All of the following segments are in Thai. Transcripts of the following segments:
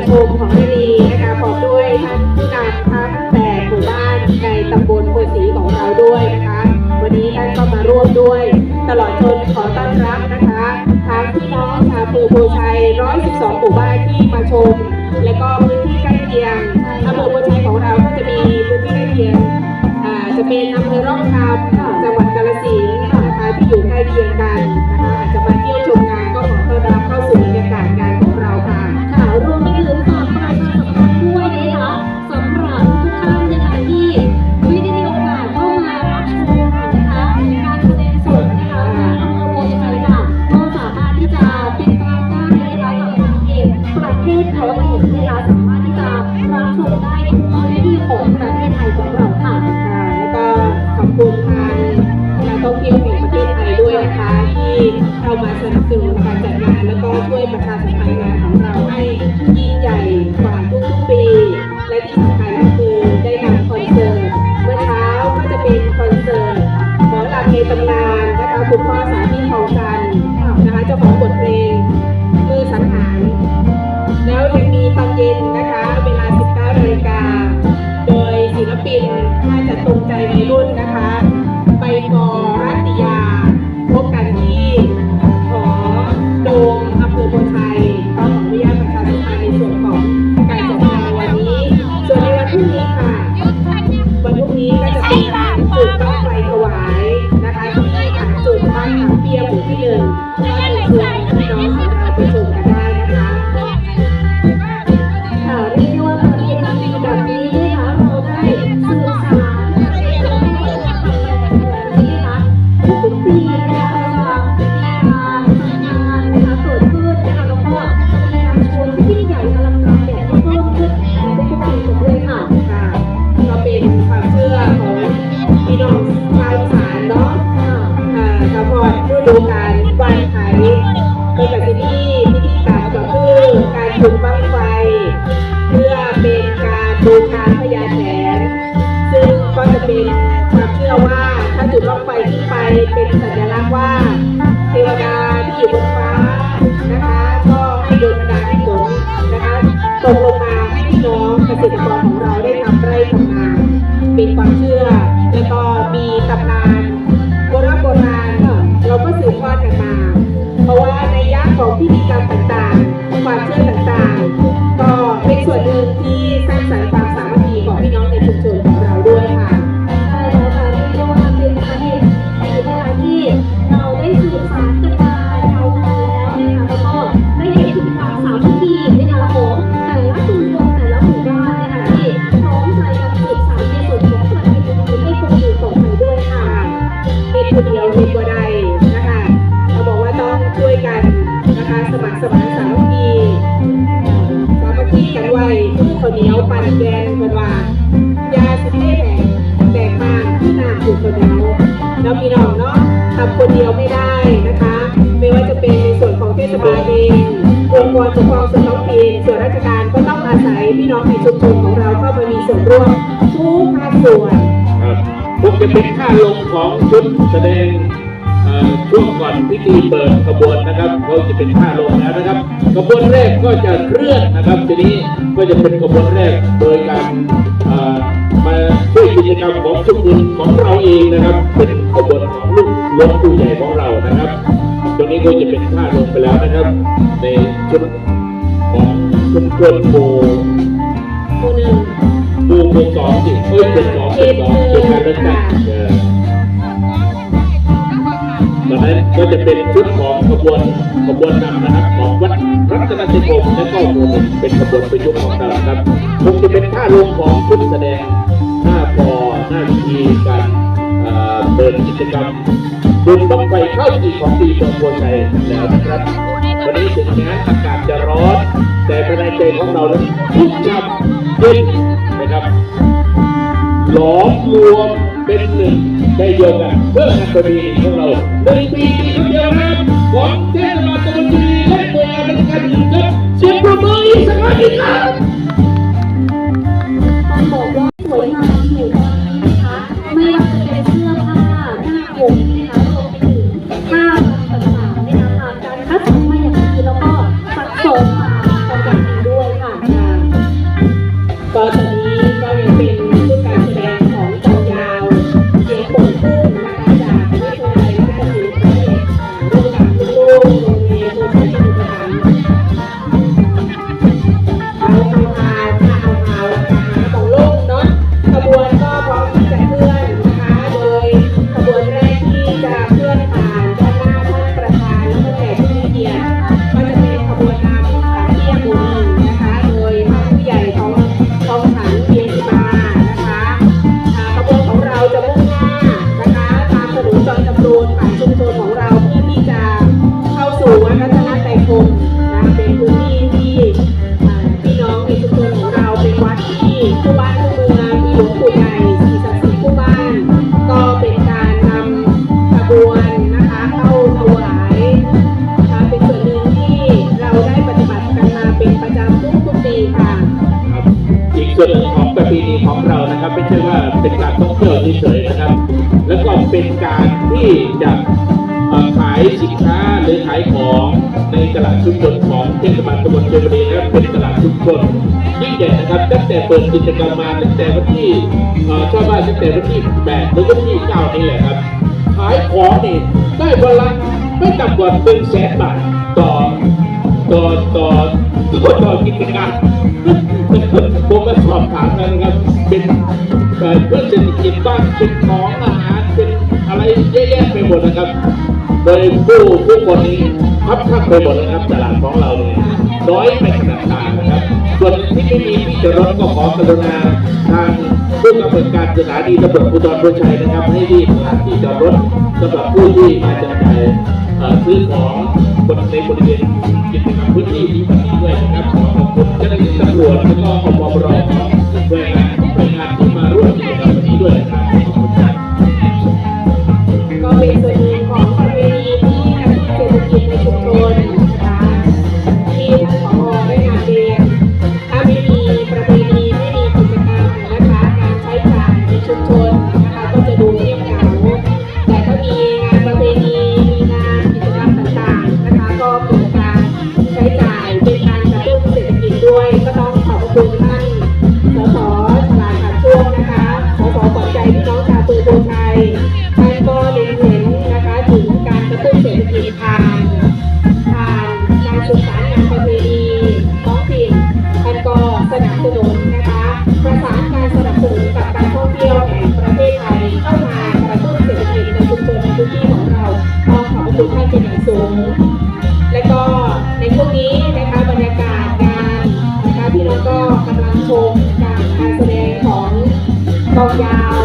ศิลปชมของรีรีนะคะพร้อมด้วยท่านผู้นำทั้งแปดหมู่บ้านในตำบลโพสีของเราด้วยนะคะ วันนี้ท่านก็มาร่วมด้วย ตลอดจนขอต้อนรับนะคะทั้งพี่น้องชาวอำเภอโพชัย 112 หมู่บ้านที่มาชม และก็พื้นที่ใกล้เคียงอำเภอโพชัยของเราก็จะมีพื้นที่ใกล้เคียงจะเป็นอำเภอร่องคำจังหวัดกาฬสินธุ์นะคะที่อยู่ใกล้เคียงกันนะคะอาจจะมาเที่ยว ทางการท่องเที่ยวแห่งประเทศไทยด้วยนะคะ ที่เข้ามาสนับสนุน ทุ เป็นสัญลักษณ์ว่าาวเหนียวปั่นแกงกันว่า เนาะทำคนเดียวไม่ได้นะคะ ไม่ว่าจะเป็นในส่วนของเทศบาลเององค์กรปกครองส่วนท้องถิ่นส่วนราชการก็ต้องอาศัยพี่น้องในชุมชนของเราเข้ามามีส่วนร่วมทุกภาคส่วนครับคงจะเป็นค่าลงของชุดแสดงเอ่อช่วงก่อนพิธีเปิดขบวนนะครับเขาจะเป็นค่าลงแล้วนะครับขบวนแรกก็จะเคลื่อนนะครับ ทีนี้ก็จะเป็นขบวนแรกโดยการเอ่อมาช่วยกิจกรรมของชุมชนของเราเองนะครับ เป็นขบวน วงปู่ใหญ่ของเรานะครับ ตรงนี้ก็จะเป็นค่าลงไปแล้วนะครับ ในชุดของชุมชนโบหมู่หนึ่งดูเป็นสองสิเอ้ยเป็นสองเป็นสองเป็นการเลือกตั้งตอนนั้นก็จะเป็นชุดของขบวนขบวนนำนะครับของวัดรัตนสิกรมและก็หมู่หนึ่งเป็นขบวนประยุกต์ของเราครับคงจะเป็นท่าลงของชุดแสดง จกรรมบุญบังไฟเข้าปีของปีเมืองโพชัยแล้วนะครับวันนี้ถึงแม้อากาศจะร้อน แต่ภายในใจของเรานั้นชุ่มฉ่ำเย็นนะครับหลอมรวมเป็นหนึ่งใจเดียวกันเพื่องานประเพณีของเราหนึ่งปีปีเดียวนะครับของเทศบาลตะบนจุลีและหน่วยงานราชการอื่นครับเสียงปรบมือสักครั้งครับ ส่วนของประเพณีของเรานะครับไม่ใช่ว่าเป็นการท่องเที่ยวเฉยๆนะครับ แล้วก็เป็นการที่จะขายสินค้าหรือขายของในตลาดชุมชนของเทศบาลตำบลเชียงบุรีนะครับเป็นตลาดชุมชนยิ่งใหญ่นะครับตั้งแต่เปิดกิจกรรมมาตั้งแต่วันที่ชาวบ้านตั้งแต่วันที่8หรือวันที่9นี่แหละครับขายของนี่ได้วันละไม่ต่ำกว่า1แสนบาทต่อ ต่อต่อต่อต่อกิจการผมมาสอบถามกันะครับ เป็นเอ่อเพื่อนเศรษฐกิจบ้านเป็นของอาหารเป็นอะไรเยอะแยะไปหมดนะครับ โดยผู้ผู้คนนี้คับข้างไปหมดนะครับตลาดของเราเนี่ยน้อยไปขนาดตานะครับ ส่วนที่ไม่มีที่จอดรถก็ขอกรุณาทางผู้กำกับการสถานีตำรวจภูธรพุชัยนะครับ ให้รีบหาที่จอดรถสำหรับผู้ที่มาจับจ่าย ซื้อของบนในบริเวณกิจกรรมพื้นที่นี้วันนี้ด้วยนะครับขอขอบคุณเจ้าหน้าที่ตำรวจและก็อบร สื่อสารงานประเพณีท้องถิ่นท่านก็สนับสนุนนะคะประสานการสนับสนุนกับการท่องเที่ยวแห่งประเทศไทยเข้ามากระตุ้นเศรษฐกิจในชุมชนในพื้นที่ของเราต้องขอบคุณท่านเป็นอย่างสูง และก็ในช่วงนี้นะคะบรรยากาศงานนะคะพี่น้องก็กำลังชมการการแสดงของกองยาว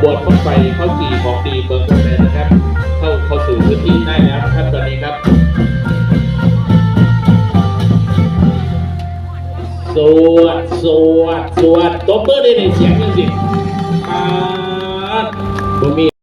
บวนรถไฟเข้าจีของดีเมืองกาแฟนะครับ เข้าเข้าสู่พื้นที่ได้แล้วนะครับตอนนี้ครับ สวดสวดสวดตบมือได้ในเสียงจริงสิปาดบ่มี